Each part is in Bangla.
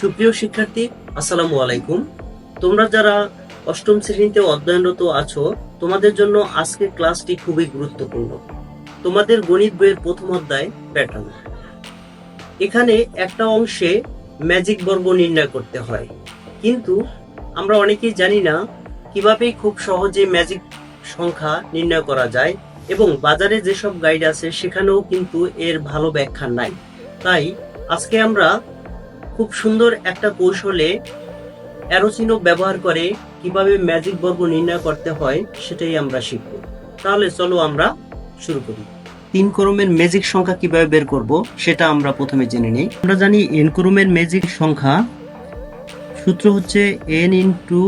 সুপ্রিয় শিক্ষার্থী, আসসালামু আলাইকুম। তোমরা যারা অষ্টম শ্রেণীতে অধ্যয়নরত আছো, তোমাদের জন্য আজকের ক্লাসটি খুবই গুরুত্বপূর্ণ। তোমাদের গণিত বইয়ের প্রথম অধ্যায় প্যাটার্ন এখানে একটা অংশে ম্যাজিক বর্গ নির্ণয় করতে হয়। কিন্তু আমরা অনেকেই জানি না কীভাবে খুব সহজে ম্যাজিক সংখ্যা নির্ণয় করা যায় এবং বাজারে যেসব গাইড আছে, সেখানেও কিন্তু এর ভালো ব্যাখ্যা নাই। তাই আজকে আমরা সুন্দর একটা কৌশলে অ্যারোচিনো ব্যবহার করে কীভাবে ম্যাজিক বর্গ নির্ণয় করতে হয়, সেটাই আমরা শিখব। তাহলে চলো আমরা শুরু করি। তিন ক্রমের ম্যাজিক সংখ্যা কীভাবে বের করব, সেটা আমরা প্রথমে জেনে নিই। আমরা জানি এন ক্রমের ম্যাজিক সংখ্যা, সূত্র হচ্ছে n into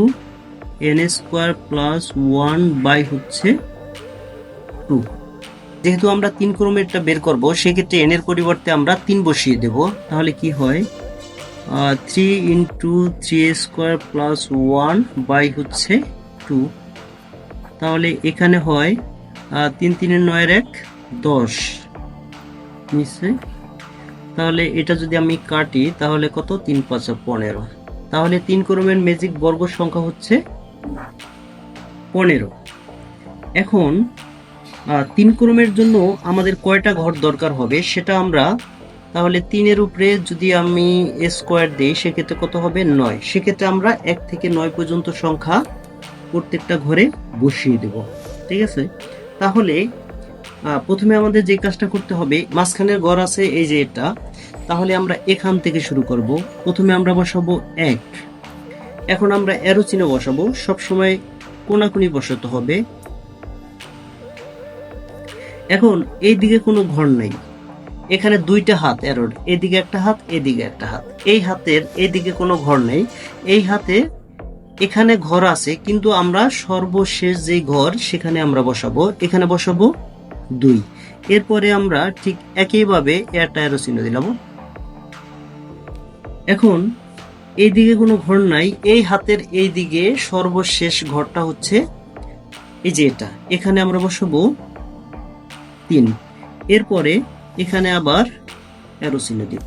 n square plus one by হচ্ছে টু যেহেতু আমরা তিন ক্রমেরটা বের করব, সেক্ষেত্রে এন এর পরিবর্তে আমরা তিন বসিয়ে দেব, তাহলে কি হয়? Three into three square plus one by হচ্ছে টু তাহলে এখানে হয় তিন তিনের নয়ের এক, দশ। নিশ্চয় তাহলে এটা যদি আমি কাটি, তাহলে কত? তিন পাঁচা পনেরো। তাহলে তিন ক্রমের ম্যাজিক বর্গ সংখ্যা হচ্ছে পনেরো। এখন তিন ক্রমের জন্য আমাদের কয়টা ঘর দরকার হবে? সেটা আমরা তাহলে তিনের উপরে যদি আমি স্কোয়ার দিই, সেক্ষেত্রে কত হবে? নয়। সেক্ষেত্রে আমরা এক থেকে নয় পর্যন্ত সংখ্যা প্রত্যেকটা ঘরে বসিয়ে দেব। ঠিক আছে? তাহলে প্রথমে আমাদের যে কাজটা করতে হবে, মাঝখানের ঘর আছে এই যে এটা। তাহলে আমরা এখান থেকে শুরু করব। প্রথমে আমরা বসাবো এক। এখন আমরা অ্যারো চিহ্ন বসাবো। সবসময় কোনাকুনি বসাতে হবে। এখন এই দিকে কোনো ঘর নাই। এখানে দুইটা হাত এরোর এদিকে একটা হাত, এদিকে একটা হাত। এই হাতের এদিকে কোনো ঘর নেই। এই হাতে এখানে ঘর আছে, কিন্তু আমরা সর্বশেষ যে ঘর, সেখানে আমরা বসাবো। এখানে বসাবো দুই। এরপরে আমরা ঠিক একইভাবে একটা অ্যারো চিহ্ন দিলাম। এখন এইদিকে কোনো ঘর নাই। এই হাতের এই দিকে সর্বশেষ ঘরটা হচ্ছে এই যে এটা। এখানে আমরা বসাবো তিন। এরপরে এখানে আবার অ্যারো চিহ্ন দিব।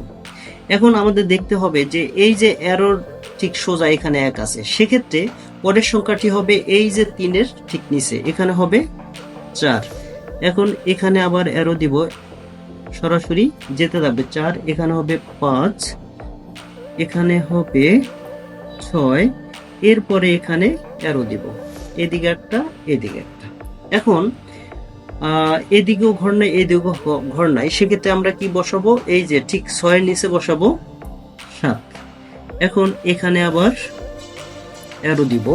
এখন আমাদের দেখতে হবে যে এই যে অ্যারোর ঠিক সোজা এখানে এক আছে, সেক্ষেত্রে পরের সংখ্যাটি হবে এই যে তিনের ঠিক নিচে, এখানে হবে চার। এখন এখানে আবার অ্যারো দিব, সরাসরি যেতে যাবে চার, এখানে হবে পাঁচ, এখানে হবে ছয়, এরপরে এখানে অ্যারো দিব, এদিকে একটা এদিকে একটা। এখন এদিকেও ঘর নাই, এদিকেও ঘর নাই। সেক্ষেত্রে আমরা কি বসাবো? এই যে ঠিক ছয়ের নিচে বসাবো। সাত। এখন এখানে আবার অ্যারো দিব।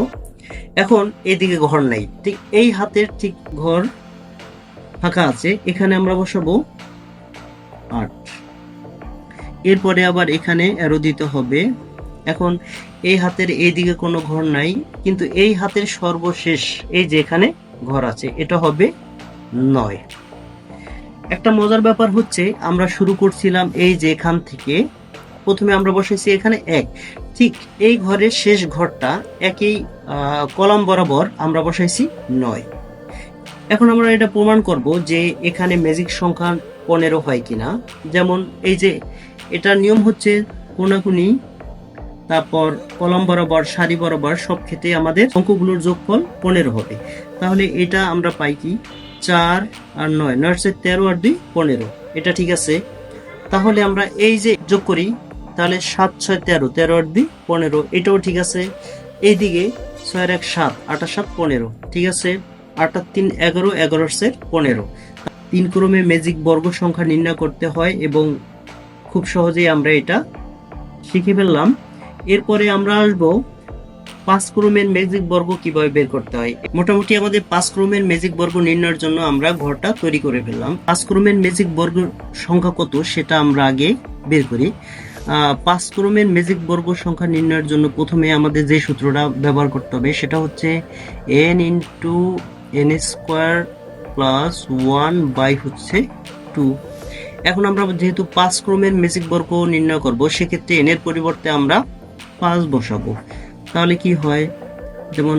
এখন এদিকে ঘর নাই। ঠিক এই হাতের ঠিক ঘর ফাঁকা আছে। এখানে আমরা বসাবো আট। এরপরে আবার এখানে অ্যারো দিতে হবে। এখন এই হাতের এইদিকে কোনো ঘর নাই, কিন্তু এই হাতের সর্বশেষ এই যে এখানে ঘর আছে, এটা হবে নয়। একটা মজার ব্যাপার হচ্ছে, আমরা শুরু করছিলাম এই যে এখান থেকে, প্রথমে আমরা বসেছি এখানে এক। ঠিক এই ঘরের শেষ ঘরটা একই কলাম বরাবর আমরা বসাইছি নয়। এখন আমরা এটা প্রমাণ করব যে এখানে ম্যাজিক সংখ্যা পনেরো হয় কিনা। যেমন এই যে এটার নিয়ম হচ্ছে কোনাকুনি, তারপর কলম বরাবর, সারি বরাবর সব ক্ষেত্রে আমাদের অঙ্কগুলোর যোগফল পনেরো হবে। তাহলে এটা আমরা পাই কি? চার আর নয়। নয় হচ্ছে তেরো আর দুই পনেরো। এটা ঠিক আছে? তাহলে আমরা এই যে যোগ করি, তাহলে সাত ছয় তেরো তেরো আর দুই পনেরো, এটাও ঠিক আছে? এইদিকে ছয়ের এক সাত, আটা সাত পনেরো, ঠিক আছে? আটার তিন এগারো এগারোর সেট পনেরো। তিন ক্রমে ম্যাজিক বর্গ সংখ্যা নির্ণয় করতে হয় এবং খুব সহজেই আমরা এটা শিখে ফেললাম। এরপরে আমরা আসব পাঁচ ক্রমের ম্যাজিক বর্গ কীভাবে বের করতে হয়? মোটামুটি আমাদের পাঁচ ক্রমের ম্যাজিক বর্গ নির্ণয়ের জন্য আমরা ঘরটা তৈরি করে ফেললাম। পাঁচ ক্রমের ম্যাজিক বর্গ সংখ্যা কত সেটা আমরা আগে বের করি। পাঁচ ক্রমের ম্যাজিক বর্গ সংখ্যা নির্ণয়ের জন্য প্রথমে আমাদের যে সূত্রটা ব্যবহার করতে হবে সেটা হচ্ছে n into n square plus one by হচ্ছে টু এখন আমরা যেহেতু পাঁচ ক্রমের ম্যাজিক বর্গ নির্ণয় করব, সেক্ষেত্রে এন এর পরিবর্তে আমরা পাঁচ বসাবো। তাহলে কি হয়? যেমন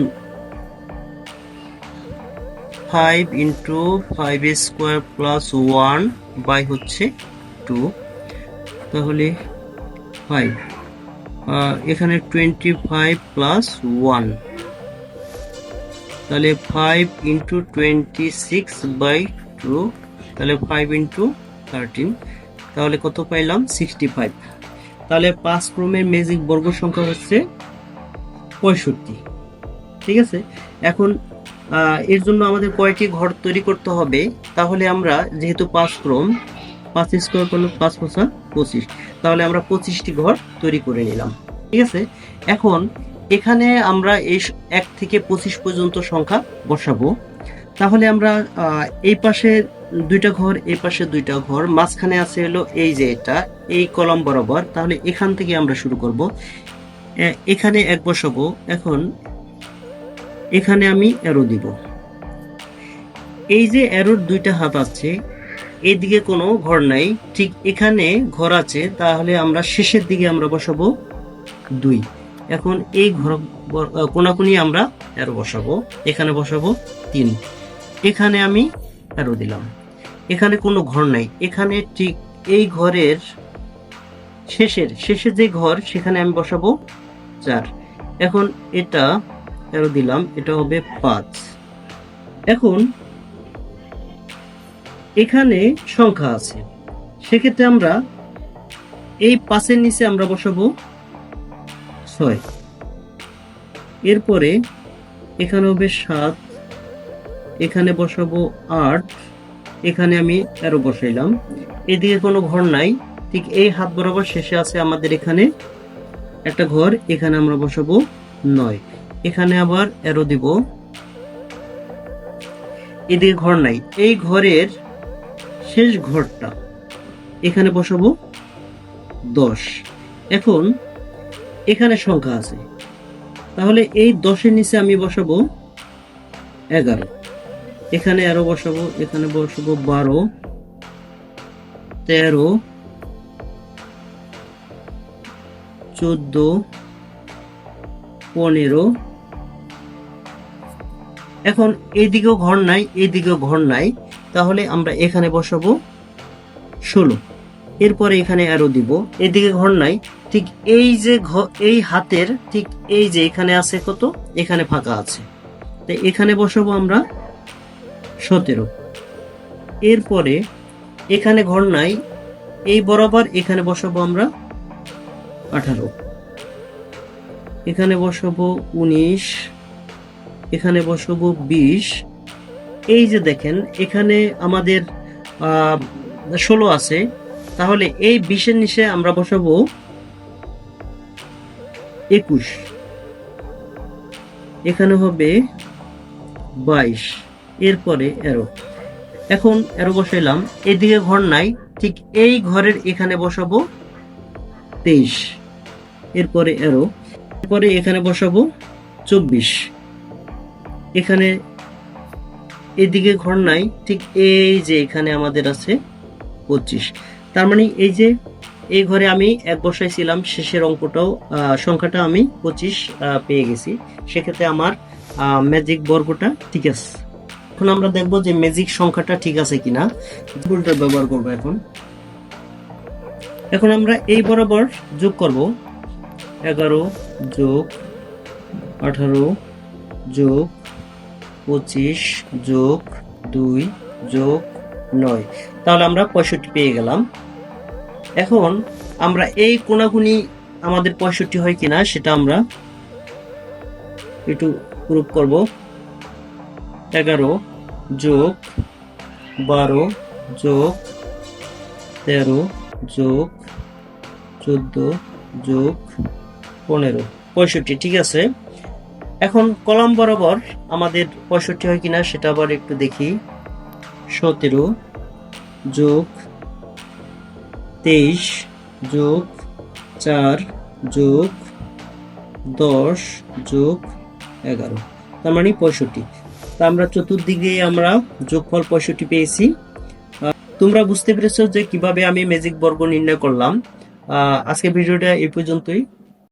five into five square plus one by হচ্ছে টু তাহলে ফাইভ এখানে টোয়েন্টি ফাইভ প্লাস ওয়ান তাহলে five into twenty six by two তাহলে ফাইভ ইন্টু থার্টিন তাহলে কত পাইলাম? সিক্সটি ফাইভ তাহলে পাঁচ ক্রমের ম্যাজিক বর্গ সংখ্যা হচ্ছে পঁয়ষট্টি। ঠিক আছে? এখন এর জন্য আমাদের কয়টি ঘর তৈরি করতে হবে? তাহলে আমরা, যেহেতু পাঁচ ক্রম, পাঁচ স্কোয়ার করলে পাঁচ পঁচা পঁচিশ। তাহলে আমরা পঁচিশটি ঘর তৈরি করে নিলাম। ঠিক আছে? এখন, এখানে আমরা এই এক থেকে পঁচিশ পর্যন্ত সংখ্যা বসাবো। তাহলে আমরা এই পাশে দুইটা ঘর, এই পাশে দুইটা ঘর, মাঝখানে আছে হলো এই যে এটা, এই কলম বরাবর। তাহলে এখান থেকে আমরা শুরু করব। এখানে এক বসাবো। এখন এখানে আমি অ্যারো দিব। এই যে অ্যারোর দুইটা হাত আছে, এদিকে কোনো ঘর নাই, ঠিক এখানে ঘর আছে, তাহলে আমরা শেষের দিকে আমরা বসাবো দুই। এখন এই ঘর কোনাকুনি আমরা অ্যারো বসাবো, এখানে বসাবো তিন। এখানে আমি অ্যারো দিলাম। এখানে কোনো ঘর নাই। এখানে ঠিক এই ঘরের শেষের শেষের যে ঘর, সেখানে আমি বসাবো চার। এখন এটা অ্যারো দিলাম, এটা হবে পাঁচ। এখন এখানে সংখ্যা আছে। সেক্ষেত্রে আমরা এই পাঁচের নিচে আমরা বসাবো ছয়। এরপরে এখানে হবে সাত, এখানে বসাবো আট, এখানে আমি তেরো বসাইলাম। এদিকে কোনো ঘর নাই, ঠিক এই হাত বরাবর শেষে আছে আমাদের এখানে একটা ঘর, এখানে আমরা বসাবো নয়। এখানে আবার এরো দিব। এদিকে ঘর নাই। এই ঘরের শেষ ঘরটা এখানে বসাবো দশ। এখন এখানে সংখ্যা আছে। তাহলে এই দশের নিচে আমি বসাবো এগারো। এখানে আরও বসাবো, এখানে বসাবো বারো। তেরো। চোদ্দ, পনেরো। এখন এদিকেও ঘর নাই, এদিকেও ঘর নাই। তাহলে আমরা এখানে বসাবো ষোলো। এরপরে এখানে আরও দিব। এদিকে ঘর নাই, ঠিক এই যে এই হাতের, ঠিক এই যে এখানে আছে কত? এখানে ফাঁকা আছে। তো এখানে বসাবো আমরা সতেরো। এরপরে এখানে ঘর নাই, এই বরাবর এখানে বসাবো আমরা আঠারো। এখানে বসাবো উনিশ, এখানে বসাবো বিশ। এই যে দেখেন, এখানে আমাদের ষোলো আছে। তাহলে এই বিশের নিচে আমরা বসাবো একুশ। এখানে হবে বাইশ। এরপরে এরো। এখন এরো বসাইলাম। এদিকে ঘর নাই, ঠিক এই ঘরের এখানে বসাবো তেইশ। এরপরে এরো এরপরে এখানে বসাবো চব্বিশ। এখানে এদিকে ঘর নাই, ঠিক এই যে এখানে আমাদের আছে পঁচিশ। তার মানে এই যে এই ঘরে আমি এক বসাইছিলাম, শেষের অঙ্কটাও সংখ্যাটা আমি পঁচিশ পেয়ে গেছি। সেক্ষেত্রে আমার ম্যাজিক বর্গটা ঠিক আছে। এখন আমরা দেখব যে ম্যাজিক সংখ্যাটা ঠিক আছে কিনা। ভুলটা ব্যবহার করব এখন। এখন আমরা এই বরাবর যোগ করব। এগারো যোগ আঠারো যোগ পঁচিশ যোগ দুই যোগ নয়। তাহলে আমরা পঁয়ষট্টি পেয়ে গেলাম। এখন আমরা এই কোনাকুনি আমাদের পঁয়ষট্টি হয় কিনা সেটা আমরা একটু প্রুফ করব। এগারো যোগ বারো যোগ তেরো যোগ চোদ্দ যোগ পনেরো। পঁয়ষট্টি, ঠিক আছে? এখন কলাম বরাবর আমাদের পঁয়ষট্টি হয় কিনা সেটা আবার একটু দেখি। সতেরো যোগ তেইশ যোগ চার যোগ দশ যোগ এগারো। তার মানে পঁয়ষট্টি। তা আমরা চতুর্দিকে আমরা যোগফল পঁয়ষট্টি পেয়েছি। তোমরা বুঝতে পেরেছ যে কীভাবে আমি ম্যাজিক বর্গ নির্ণয় করলাম। আজকে ভিডিওটা এই পর্যন্তই।